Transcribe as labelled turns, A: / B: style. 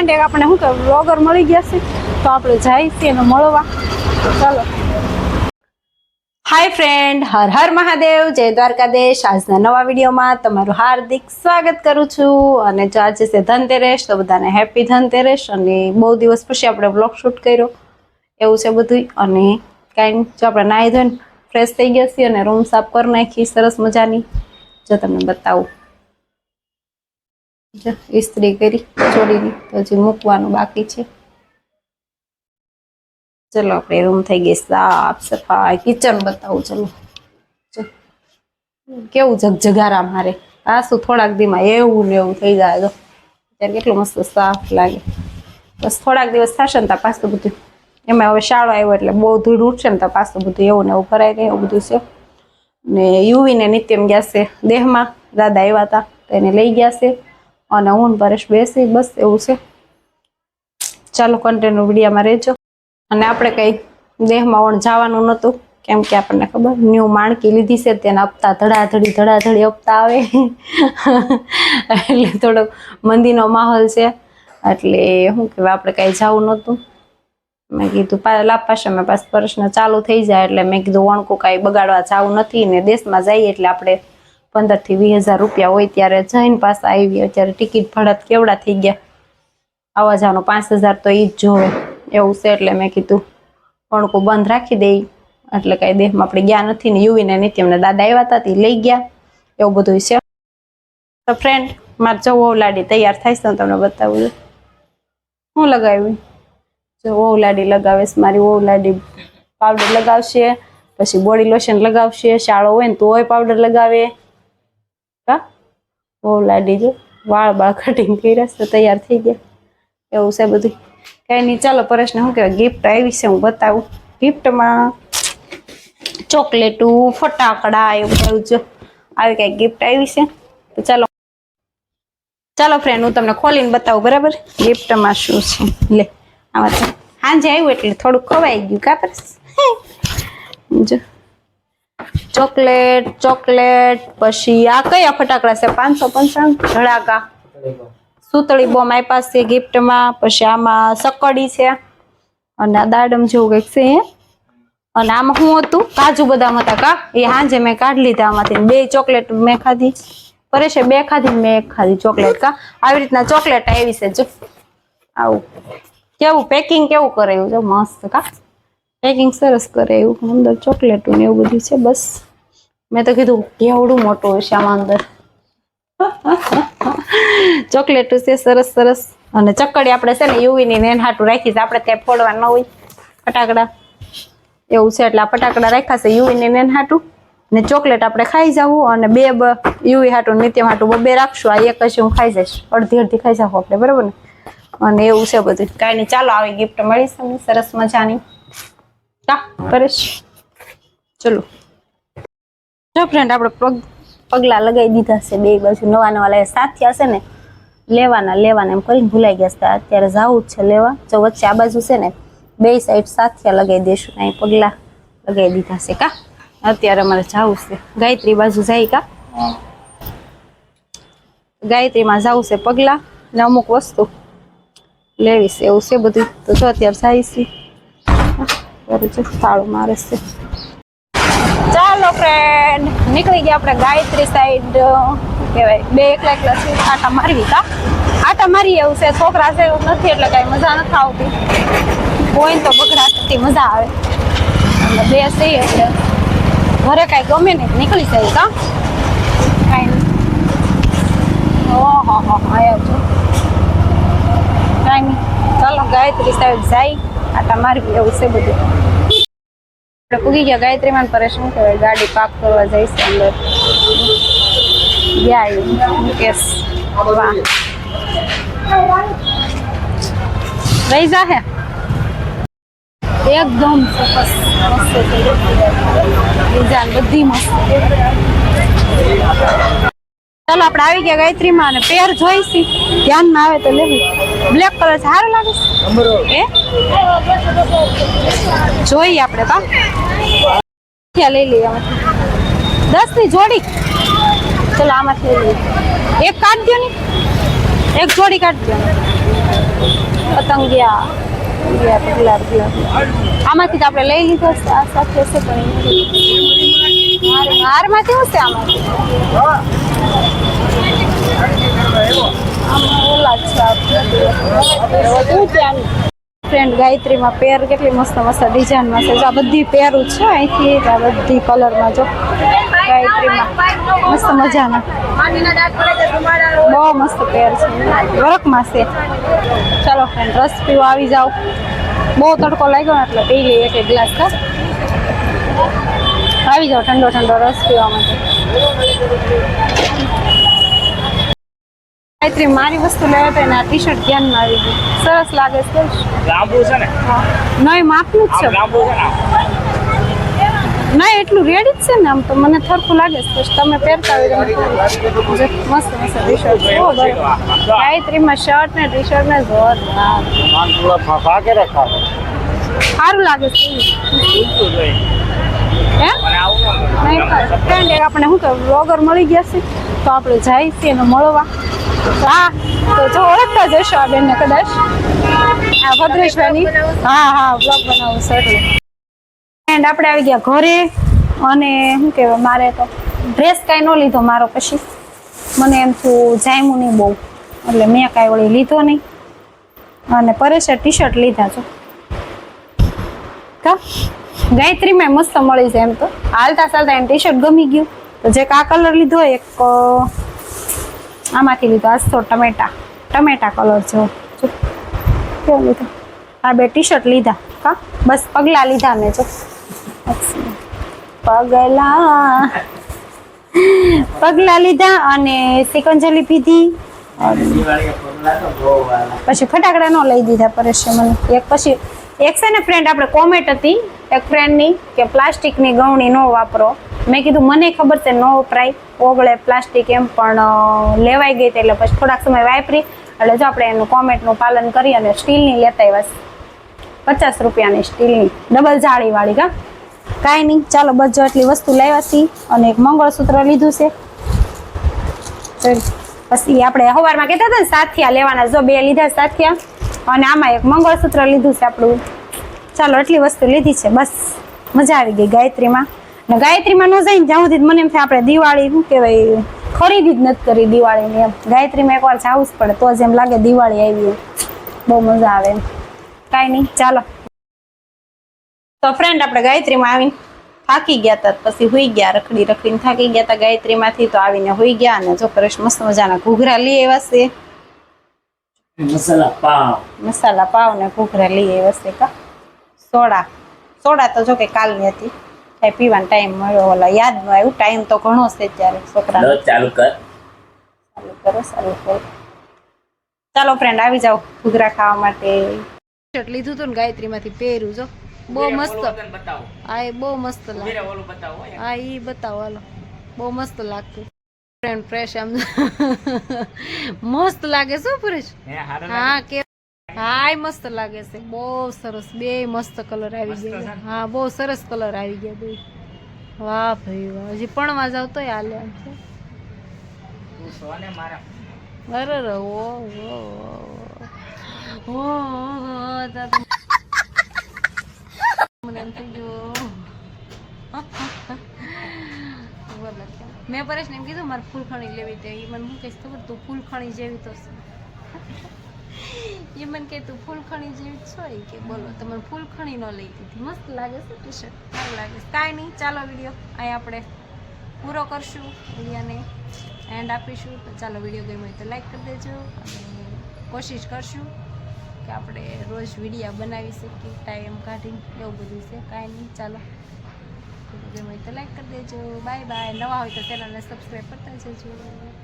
A: Friend એક આપણે શું કે વ્લોગર મળી ગયા છે, તો આપણે જાય છે એને મળવા. ચાલો. હાય ફ્રેન્ડ હર હર મહાદેવ, જય દ્વારકાધીશ. આજના નવા વિડીયોમાં તમારું હાર્દિક સ્વાગત કરું છું. અને જો આજે છે ધનતેરસ, તો બધાને હેપી ધનતેરસ. અને બહુ દિવસ પછી આપણે બ્લોગ શૂટ કર્યો. એવું છે બધું અને કાંઈ જો આપણે નાહી ધોઈને ફ્રેશ થઈ ગયા છીએ અને રૂમ સાફ કરી નાખી સરસ મજાની. જો તમને બતાવું. ઇસ્ત્રી કરી છોડીની તો હજી મૂકવાનું બાકી છે. ચલો, આપણે રૂમ થઈ ગઈ, સાફ સફાઈ કિચન બતાવું, ચલો. કેવું જગજગારા મારે. પાછું થોડાક દીમાં એવું ને એવું થઈ જાય તો ત્યારે કેટલું મસ્ત સાફ લાગે. બસ થોડાક દિવસ થશે ને ત્યાં પાછું બધું. એમાં હવે શાળો આવ્યો એટલે બહુ ધૂળ ઉઠશે ને ત્યાં પાછું બધું એવું ને એવું ભરાઈ રહે એવું બધું છે. ને યુવીને નિત્યમ ગયા છે દેહમાં. દાદા આવ્યા હતા, તો એને લઈ ગયા છે. અને હું પરેશ બેસી બસ એવું છે. ચાલો કન્ટેન્ટ વિડીયામાં રહેજો. અને આપણે કંઈ દેહમાં ઓણ જવાનું નહોતું કેમ કે આપણને ખબર, ન્યૂ માણકી લીધી છે, તેના હપ્તા ધડાધડી ધડાધડી હપ્તા આવે. એટલે થોડોક મંદીનો માહોલ છે. એટલે શું કહેવાય, આપણે કાંઈ જવું નહોતું મેં કીધું લાપાશે મેં પાસ પ્રશ્ન ચાલુ થઈ જાય, એટલે મેં કીધું, વણકું કાંઈ બગાડવા જવું નથી ને દેશમાં જઈએ, એટલે આપણે પંદરથી વીસ હજાર રૂપિયા હોય ત્યારે જઈને પાછા આવી અત્યારે ટિકિટ ભડત કેવડા થઈ ગયા? આવવા જવાનો પાંચ હજાર તો એ જ જોવે. એવું છે એટલે મેં કીધું ભણકું બંધ રાખી દઈ એટલે કાંઈ દેહમાં આપણે ગયા નથી ને યુવીને નિત્યમને દાદા આવ્યા હતા તે, લઈ ગયા. એવું બધું છે. તો ફ્રેન્ડ મારે જવું ઓવલાડી તૈયાર થાય છે ને તમને બતાવું. હું લગાવ્યું જો ઓવલાડી લગાવીશ મારી ઓવલાડી લાડી પાવડર લગાવશે, પછી બોડી લોશન લગાવશે, શાળો હોય ને તો હોય પાવડર લગાવે. હા વહુ લાડી જો. વાળ બાળ કટિંગ કર્યા છે તૈયાર થઈ ગયા. એવું છે બધું. કઈ નહીં, ચાલો પરેશને શું કહેવાય ગિફ્ટ આવી છે, હું બતાવું. ગિફ્ટમાં ચોકલેટું, ફટાકડા, એવું બધું જો. આવી કઈ ગિફ્ટ આવી છે. તો ચાલો. ચાલો ફ્રેન્ડ હું તમને ખોલીને બતાવું, બરાબર? ગિફ્ટમાં શું છે? લે, આમાં તો સાંજે આવ્યું એટલે થોડુંક ખવાઈ ગયું કાપર જો. ચોકલેટ ચોકલેટ, પછી આ કયા ફટાકડા છે? પાંચસો પંચાણું ધડાકા સુતળી બોમ આપ્યા છે ગિફ્ટમાં. પછી આમાં સકડી છે. અને આ દાડમ જેવું કંઈક છે. અને આમાં શું હતું? કાજુ બદામ હતા કા? એ હાંજે મેં કાઢી લીધા આમાંથી. બે ચોકલેટ મેં ખાધી. પરેશે બે ખાધી મેં એક ખાધી ચોકલેટ કા? આવી રીતના ચોકલેટ આવી છે, જો. આવું. કેવું? પેકિંગ કેવું કરે એવું જો મસ્ત કા? પેકિંગ સરસ કરે એવું અંદર ચોકલેટું ને એવું બધું છે, બસ. મેં તો કીધું કેવડું મોટું હશે આમાં અંદર. ચોકલેટ છે સરસ સરસ. અને ચક્કડી આપણે છે ને યુવીની નેન હાટું રાખી આપણે ત્યાં ફોડવા ન હોય. ફટાકડા. એવું છે એટલે આ ફટાકડા રાખ્યા છે યુવીની નેન હાટું. ને ચોકલેટ આપણે ખાઈ જવું અને બે યુવી હાટું નિત્યમ હાટું બે રાખશું. આ એક જ હું ખાઈ જઈશ. અડધી અડધી ખાઈ જાવ આપણે, બરાબર ને? અને એવું છે બધું. કાંઈ નહીં, ચાલો આવી ગિફ્ટ મળી છે સરસ મજાની. કા, પરેશ. ચલો. જો ફ્રેન્ડ આપણે પગ, પગલા લગાવી દીધા છે બે બાજુ નવા નવા લાવ્યા સાથિયા છે ને? લેવાના લેવાના એમ કરીને ભૂલાઈ ગયા છે. અત્યારે જવું જ છે લેવા. જો વચ્ચે આ બાજુ છે ને, બે સાઈડ સાથિયા લગાવી દઈશું અહીં પગલા લગાવી દીધા છે, કા? અત્યારે અમારે જવું છે. ગાયત્રી બાજુ જાય કા? ગાયત્રીમાં જવું છે પગલા ને અમુક વસ્તુ લેવી એવું છે બધું. તો જો અત્યારે જાય છે. ચાલો ફ્રેન્ડ નીકળી ગયા આપણે ગાયત્રી સાઈડ કહેવાય, બે એકલા એકલા છે, આટા મારવી કા? આટા મારી એવું છે, છોકરા છે એવું નથી, એટલે કાંઈ મજા નથી આવતી. હોય તો બગડા મજા આવે. અને બે છે એટલે ઘરે કાંઈ ગમે નહીં, નીકળી જાય કા? કાંઈ ઓહો, હો આયા જો કાંઈ ચાલો ગાયત્રી સાઈડ જાય, આટા મારવી એવું છે બધું. આપણે પૂગી ગયા ગાયત્રી માં ગાડી પાર્ક કરવા જઈશ અંદર. ગયા મુકેશ. રહી જા હે. એકદમ સરસ. મસ્ત બધી મસ્ત. ચાલો, આપણે આવી ગયા ગાયત્રી માં અને પેર જોઈશી. ધ્યાન ના આવે તો લેવી. બ્લેક કલર સારો લાગે છે? એ જોઈએ આપણે કા ક્યાં લઈ લઈએ આમાંથી. દસની જોડી. ચલો આમાંથી લઈ લઈએ. એક કાઢ દો ને. એક જોડી કાઢ દો ટંગિયા ટંગિયા પગલા પગલા આમાંથી તો આપણે લઈ લીધો છે. આ સાથે છે પણ એ નથી. હાર- હારમાંથી શું છે આમાંથી ફ્રેન્ડ ગાયત્રીમાં પેર કેટલી મસ્ત મસ્ત ડિઝાઇનમાં છે. આ બધી પેરું છે અહીંથી આ બધી કલરમાં જો. ગાયત્રીમાં મસ્ત મજાના. બહુ મસ્ત પેર છે. વર્કમાં છે. ચાલો ફ્રેન્ડ રસ પીવા આવી જાઓ બહુ તડકો લાગ્યો ને એટલે પી લઈએ એક એક ગ્લાસ ખાસ આવી જાઓ ઠંડો ઠંડો રસ પીવા માટે ગાયત્રી મારી વસ્તુ લેવા તો એના ટી શર્ટ ધ્યાનમાં આવી ગયું સરસ લાગે છે
B: લાંબુ છે ને?
A: નહીં માપનું જ છે.
B: લાંબુ છે ને? આમ.
A: ના એટલું રેડી જ છે ને આમ તો. મને થરખું લાગે છે તમે પહેરતા હોય મસ્ત મસ્ત ટી શર્ટ. ગાયત્રીમાં શર્ટ ને ટી શર્ટ ને જોરદાર. સારું લાગે છે. હે? નહીં આપણે શું કે વ્લોગર મળી ગયા છે? તો આપણે જાય છીએ એને મળવા. હા, તો જો ઓળખતા જશો આ બેનને કદાચ. આ ભદ્રેશભાઈની હા હા બ્લોગ બનાવું છે એટલે. એન્ડ આપણે આવી ગયા ઘરે. અને શું કહેવાય, મારે તો ડ્રેસ કાંઈ ન લીધો મારો પછી. મને એમ થયું જામ્યું નહીં બહુ. એટલે મેં કાંઈ વળી લીધો નહીં. અને પરેશે ટી શર્ટ લીધા છો કા? ગાયત્રીમાં મસ્ત મળી જાય એમ તો. હાલતા ચાલતા એને ટી શર્ટ ગમી ગયું. તો જે આ કલર લીધો એક આમાંથી લીધો આ તો ટમેટા. ટમેટા કલર જેવો જો કેવો લીધો? આ બે ટી શર્ટ લીધા. કા? બસ પગલા લીધા મેં જો. પગલા. પગલા લીધા અને સિકંજલી પીધી. પછી ફટાકડા નો લઈ દીધા પરેશ મને. એક પછી એક છે ને ફ્રેન્ડ આપણે કોમેન્ટ હતી. એક ફ્રેન્ડની કે પ્લાસ્ટિકની ગવણી નો વાપરો. મેં કીધું, મને ખબર છે, નો વપરાય ઓગળે પ્લાસ્ટિક એમ પણ લેવાઈ ગઈ એટલે પછી થોડાક સમય વાપરી. એટલે જો આપણે એનું કોમેન્ટનું પાલન કરી અને સ્ટીલની લેતા આવ્યા પચાસ રૂપિયાની સ્ટીલની ડબલ જાળીવાળી કા? કાંઈ નહીં, ચાલો બજો એટલી વસ્તુ લાવ્યા છીએ અને એક મંગળસૂત્ર લીધું છે. પછી આપણે સવારમાં કહેતા હતા ને, સાથિયા લેવાના. જો બે લીધા સાથિયા અને આમાં એક મંગળસૂત્ર લીધું છે આપણું. ચાલો એટલી વસ્તુ લીધી છે, બસ. મજા આવી ગઈ ગાયત્રીમાં. ને ગાયત્રીમાં ન જઈને જ્યાં સુધી મને એમ થાય આપણે દિવાળી, શું કહેવાય, ખરીદી જ નથી કરી દિવાળીની એમ. ગાયત્રીમાં એકવાર જવું જ પડે, તો જ એમ લાગે દિવાળી આવી. બહુ મજા આવે એમ. કાંઈ નહીં, ચાલો. તો ફ્રેન્ડ આપણે ગાયત્રીમાં આવીને થાકી ગયા હતા પછી હોઈ ગયા, રખડી રખડીને થાકી ગયા હતા ગાયત્રીમાંથી, તો આવીને હોઈ ગયા અને જો પરેશ મસ્ત મજાના ઘૂઘરા લઈ આવ્યા છે.
B: મસાલા પાવ.
A: મસાલા પાવ ને ઘૂઘરા લઈએ છે કા. સોડા. સોડા તો જો કે કાલની હતી. કાંઈ પીવાનો ટાઈમ મળ્યો ઓલા યાદ ન આવ્યું. ટાઈમ તો ઘણો છે ત્યારે છોકરા
B: ચાલુ કર.
A: ચાલુ કરો ચાલુ કરો. ચાલો ફ્રેન્ડ આવી જાઓ ઘૂઘરા ખાવા માટે. લીધું હતું ને ગાયત્રીમાંથી પહેર્યું જો. બહુ મસ્ત. હા એ બહુ મસ્ત લાગે.
B: હા
A: એ બતાવો હાલો. બહુ મસ્ત લાગતું. ફ્રેન્ડ ફ્રેશ આમ. મસ્ત લાગે શું ફ્રેશ.
B: હે,
A: હા કે હાય મસ્ત લાગે છે. બહુ સરસ. બે મસ્ત કલર આવી ગયા. હા બહુ સરસ કલર આવી ગયા બે. વાહ ભાઈ વાહ. હજી પણવા જાવ તોય હાલે આમ છે.
B: તું
A: અરે રે ઓ ઓ ઓ. ઓ મને એમ થઈ ગયું. બોલો કેમ? મેં પરેશને એમ કીધું, મારે ફૂલખણી લેવી તે એ મને શું કહીશ ખબર? તું ફૂલખણી જેવી તો એ મને કે તું ફૂલખણી જેવી છો. એ કે બોલો તમારે ફૂલખણી ન લઈ દીધી. મસ્ત લાગે છે ટી શર્ટ સારું લાગે છે. કાંઈ નહીં, ચાલો વીડિયો અહીં આપણે પૂરો કરશું વિડીયોને. એન્ડ આપીશું. તો ચાલો વીડિયો ગમ્યો તો લાઈક કરી દેજો. અને કોશિશ કરશું કે આપણે રોજ વિડીયા બનાવી શકીએ, ટાઈમ કાઢીને. એવું બધું છે. કાંઈ નહીં, ચાલો. ગમ્યો તો લાઈક કરી દેજો. બાય બાય નવા હોય તો ચેનલને સબસ્ક્રાઈબ કરતા જજો.